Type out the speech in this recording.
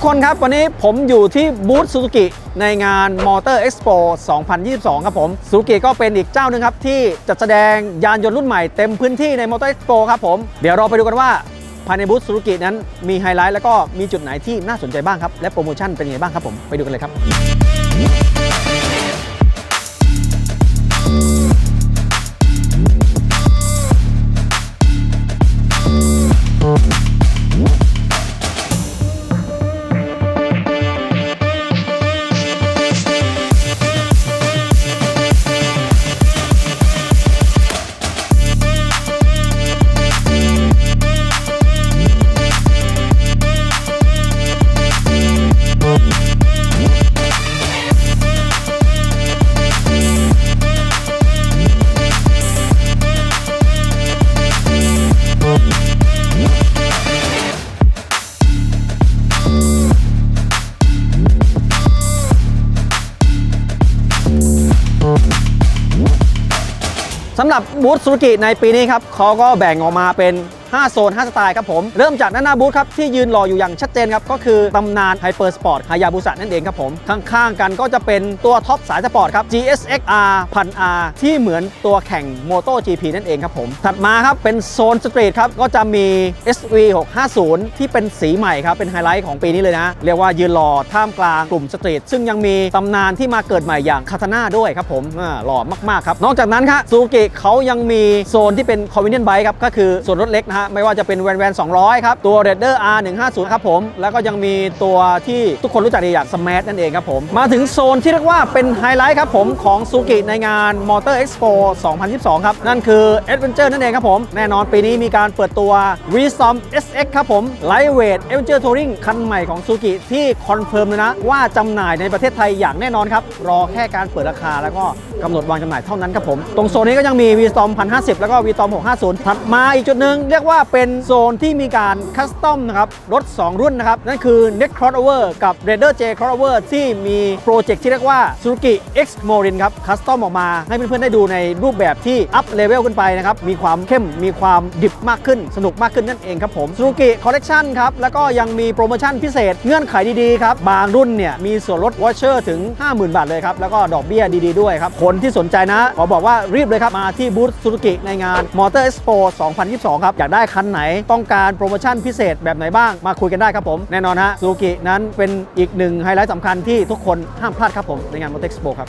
กคนครับ วันนี้ผมอยู่ที่บูธซูซูกิในงานมอเตอร์เอ็กซ์โป2022 ครับผมซูซูกิก็เป็นอีกเจ้าหนึ่งครับ ที่จัดแสดงยานยนต์รุ่นใหม่เต็มพื้นที่ในมอเตอร์เอ็กซ์โปครับผม เดี๋ยวเราไปดูกันว่าภายในบูธซูซูกินั้นมีไฮไลท์แล้วก็มีจุดไหนที่น่าสนใจบ้างครับ และโปรโมชั่นเป็นยังไงบ้างครับผมไปดูกันเลยครับ สำหรับบูธซูซูกิในปีนี้ครับเขาก็แบ่งออกมาเป็น 5 โซน 5 สไตล์ครับผม เริ่มจากด้านหน้าบูธครับ ที่ยืนรออยู่อย่างชัดเจนครับ ก็คือตำนานไฮเปอร์สปอร์ตฮายาบุสะนั่นเองครับผม ข้างๆกันก็จะเป็นตัวท็อปสายสปอร์ตครับ GSX R 1000 R ที่เหมือนตัวแข่ง Moto GP นั่นเองครับผม ถัดมาครับ เป็นโซนสตรีทครับ ก็จะมี SV 650ที่เป็นสีใหม่ครับ เป็นไฮไลท์ของปีนี้เลยนะ เรียกว่ายืนรอท่ามกลางกลุ่มสตรีทซึ่งยังมีตำนานที่มาเกิดใหม่อย่างคาตาน่าด้วยครับผมหล่อมากๆครับนอกจากนั้นครับซูซูกิเขายังมีโซนที่เป็น convenient bike ครับก็คือส่วนรถเล็กนะฮะไม่ว่าจะเป็นแวนแวน200 ครับ ตัว r a d e r R150 ครับผม แล้วก็ยังมีตัวที่ทุกคนรู้จักดีอย่าง Smash นั่นเองครับผม มาถึงโซนที่เรียกว่าเป็นไฮไลท์ครับผมของซูกิในงาน Motor Expo 2022 ครับ นั่นคือ Adventure นั่นเองครับผม แน่นอนปีนี้มีการเปิดตัว Wisdom SX ครับผม Lightweight Adventure Touring คันใหม่ของซูกิที่คอนเฟิร์มเลยนะว่าจำหน่ายในประเทศไทยอย่างแน่นอนครับรอแค่การเปิดราคาแล้วก็ กำหนดวางจำหน่ายเท่านั้นครับผม ตรงโซนนี้ก็ยังมี Wisdom 1050 แล้วก็ Wisdom 650 ถัดมาอีกจุดหนึ่งเรียกว่าเป็นโซนที่มีการคัสตอมนะครับ รถ 2 รุ่นนะครับ นั่นคือ Next Crossover กับ Raider J Crossover ที่มีโปรเจกต์ที่เรียกว่า Suzuki X Morin ครับคัสตอมออกมาให้เพื่อนๆได้ดูในรูปแบบที่อัพเลเวลขึ้นไปนะครับมีความเข้มมีความดิบมากขึ้นสนุกมากขึ้นนั่นเองครับผม Suzuki Collection ครับแล้วก็ยังมีโปรโมชั่นพิเศษเงื่อนไขดีๆครับบางรุ่นเนี่ยมีส่วนลดวอชเชอร์ถึง 50,000 บาทเลยครับแล้วก็ดอกเบี้ยดี ๆด้วยครับคนที่สนใจนะ ขอบอกว่ารีบเลยครับ มาที่บูธซูซูกิในงานมอเตอร์เอ็กซ์โป2022 ครับ อยากได้คันไหนต้องการโปรโมชั่นพิเศษแบบไหนบ้างมาคุยกันได้ครับผม แน่นอนฮะซูซูกินั้นเป็นอีกหนึ่งไฮไลท์สำคัญที่ทุกคนห้ามพลาดครับผมในงานมอเตอร์เอ็กซ์โปครับ